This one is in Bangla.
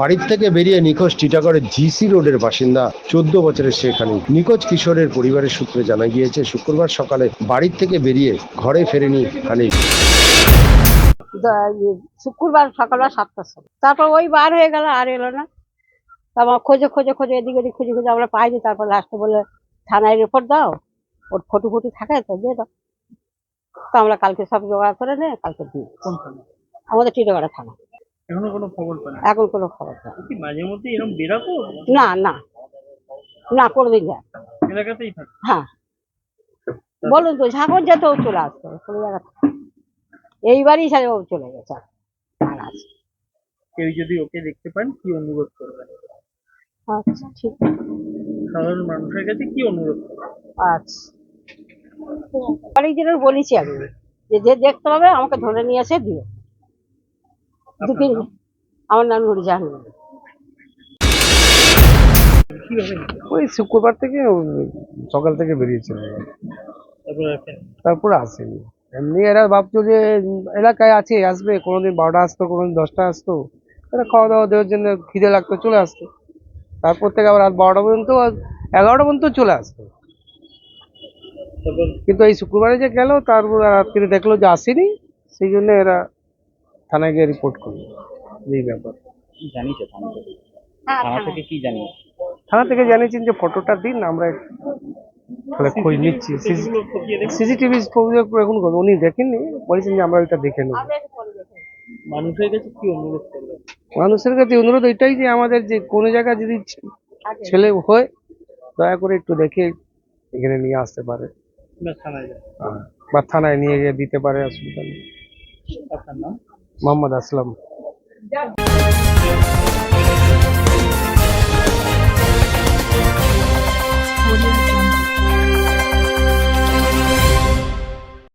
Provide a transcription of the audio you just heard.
বাড়ির থেকে বেরিয়ে নিখোঁজ টিটাগড়ের জিসি রোডের বাসিন্দা চোদ্দ বছরের হানিফ নিখোঁজ কিশোরের পরিবারের সূত্রে জানা গিয়েছে, শুক্রবার সকালে বাড়ির থেকে বেরিয়ে ঘরে ফেরেনি হানিফ শুক্রবার সকালবেলা সাতটার সময়। তারপর ওই বার হয়ে গেল, আর এলো না। তারপর খোঁজে খোঁজে খোঁজে, এদিক ওদিক খুঁজে খুঁজে আমরা পাইনি। তারপর লাস্টে বলে, থানায় রিপোর্ট দাও, ওর ফটো ফটো থাকে তো, দিয়ে দাও। তো আমরা কালকে সব জোগাড় করে নে কালকে দিই। আমাদের টিটোগাড়া থানা। এখনও কোনো খবর পান? এখন কোনো খবর। কি মাঝে মধ্যে এরকম বেরাতো না না। না কোনোদিন যায় এলাকাতেই থাকে? হ্যাঁ। বলুন তো ঝাঁকর যেত ও চলে আসতো। কোনো জায়গা এইবারই সাথে ও চলে গেছে। আর আছে। কেউ যদি ওকে দেখতে পান কি অনুরোধ করবেন? আচ্ছা ঠিক। সাধারণ মানুষের কাছে কি অনুরোধ আচ্ছা। অনেকজনের বলেছি আমি যে যে দেখতে হবে আমাকে ধরে নিয়ে এসে দিও। দু আমার নাম মল্লিক। কীভাবে? ওই শুক্রবার থেকে সকাল থেকে বেরিয়েছিল তারপরে আসেনি। এমনি এরা ভাবছ যে এলাকায় আছে আসবে কোনোদিন বারোটা আসতো কোনোদিন দশটা আসতো। এরা খাওয়া দাওয়া দেওয়ার জন্য খিদে লাগতো চলে আসতো। তারপর থেকে আবার রাত বারোটা পর্যন্ত এগারোটা পর্যন্ত চলে আসতো। কিন্তু এই শুক্রবারে যে গেল তারপর রাত্রে দেখল যে আসেনি সেই জন্য এরা থানায় গিয়ে রিপোর্ট করল এই ব্যাপার। কি জানিয়েছে থানা থেকে? হ্যাঁ, থানা। থেকে কি জানিয়েছে? থানা থেকে জানিয়েছেন যে ফটোটা দিন আমরা তাহলে খোঁজ নিচ্ছি। সিসিটিভি এখন করব উনি দেখেননি? বলেছেন যে আমরা ওইটা দেখে নেব। মানুষের কাছে কি অনুরোধ করবেন মানুষের কাছে অনুরোধ এটাই যে আমাদের যে কোনো জায়গায় যদি ছেলে হয় দয়া করে একটু দেখে এখানে নিয়ে আসতে পারে। না থানায় যান। বা থানায় নিয়ে গিয়ে দিতে পারে অসুবিধা নেই। আপনার নাম? মোহাম্মদ আসলাম।